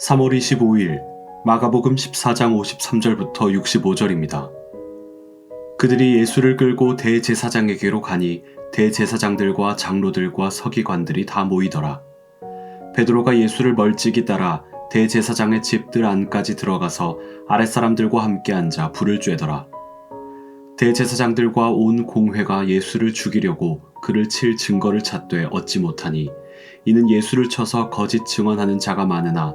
3월 25일 마가복음 14장 53절부터 65절입니다. 그들이 예수를 끌고 대제사장에게로 가니 대제사장들과 장로들과 서기관들이 다 모이더라. 베드로가 예수를 멀찍이 따라 대제사장의 집들 안까지 들어가서 아랫사람들과 함께 앉아 불을 쬐더라. 대제사장들과 온 공회가 예수를 죽이려고 그를 칠 증거를 찾되 얻지 못하니 이는 예수를 쳐서 거짓 증언하는 자가 많으나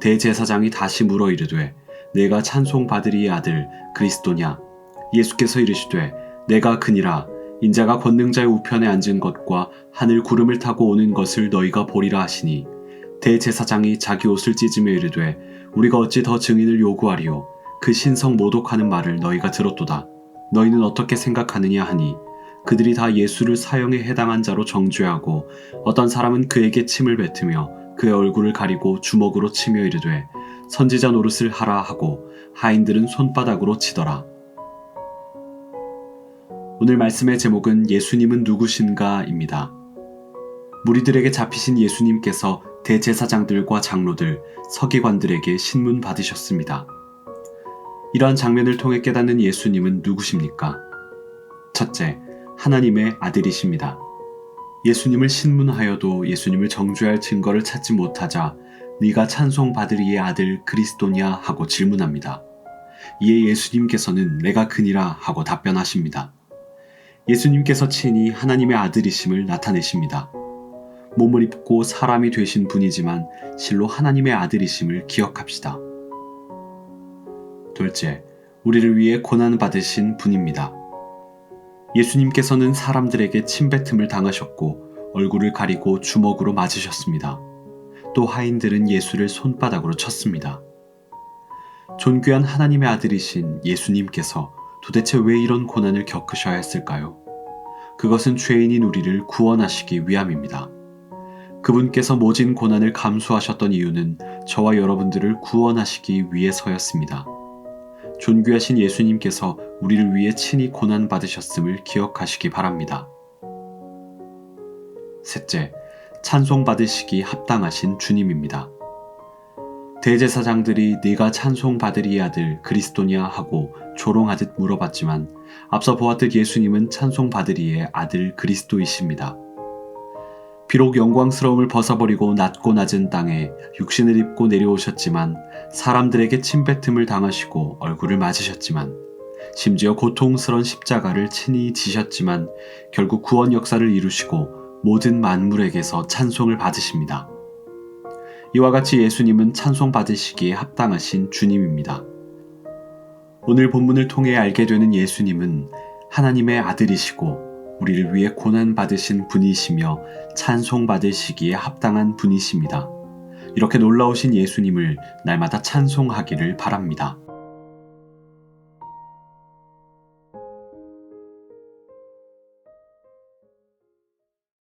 대제사장이 다시 물어 이르되 내가 찬송 받으리의 아들 그리스도냐? 예수께서 이르시되 내가 그니라. 인자가 권능자의 우편에 앉은 것과 하늘 구름을 타고 오는 것을 너희가 보리라 하시니. 대제사장이 자기 옷을 찢으며 이르되 우리가 어찌 더 증인을 요구하리요? 그 신성 모독하는 말을 너희가 들었도다. 너희는 어떻게 생각하느냐 하니? 그들이 다 예수를 사형에 해당한 자로 정죄하고 어떤 사람은 그에게 침을 뱉으며 그의 얼굴을 가리고 주먹으로 치며 이르되 선지자 노릇을 하라 하고 하인들은 손바닥으로 치더라. 오늘 말씀의 제목은 예수님은 누구신가입니다. 무리들에게 잡히신 예수님께서 대제사장들과 장로들, 서기관들에게 신문 받으셨습니다. 이러한 장면을 통해 깨닫는 예수님은 누구십니까? 첫째, 하나님의 아들이십니다. 예수님을 신문하여도 예수님을 정죄할 증거를 찾지 못하자 네가 찬송 받으리의 아들 그리스도냐 하고 질문합니다. 이에 예수님께서는 내가 그니라 하고 답변하십니다. 예수님께서 친히 하나님의 아들이심을 나타내십니다. 몸을 입고 사람이 되신 분이지만 실로 하나님의 아들이심을 기억합시다. 둘째, 우리를 위해 고난 받으신 분입니다. 예수님께서는 사람들에게 침뱉음을 당하셨고 얼굴을 가리고 주먹으로 맞으셨습니다. 또 하인들은 예수를 손바닥으로 쳤습니다. 존귀한 하나님의 아들이신 예수님께서 도대체 왜 이런 고난을 겪으셔야 했을까요? 그것은 죄인인 우리를 구원하시기 위함입니다. 그분께서 모진 고난을 감수하셨던 이유는 저와 여러분들을 구원하시기 위해서였습니다. 존귀하신 예수님께서 우리를 위해 친히 고난 받으셨음을 기억하시기 바랍니다. 셋째, 찬송 받으시기 합당하신 주님입니다. 대제사장들이 네가 찬송 받으리 아들 그리스도냐 하고 조롱하듯 물어봤지만 앞서 보았듯 예수님은 찬송 받으리의 아들 그리스도이십니다. 비록 영광스러움을 벗어버리고 낮고 낮은 땅에 육신을 입고 내려오셨지만 사람들에게 침뱉음을 당하시고 얼굴을 맞으셨지만 심지어 고통스런 십자가를 친히 지셨지만 결국 구원 역사를 이루시고 모든 만물에게서 찬송을 받으십니다. 이와 같이 예수님은 찬송 받으시기에 합당하신 주님입니다. 오늘 본문을 통해 알게 되는 예수님은 하나님의 아들이시고 우리를 위해 고난 받으신 분이시며 찬송 받으시기에 합당한 분이십니다. 이렇게 놀라우신 예수님을 날마다 찬송하기를 바랍니다.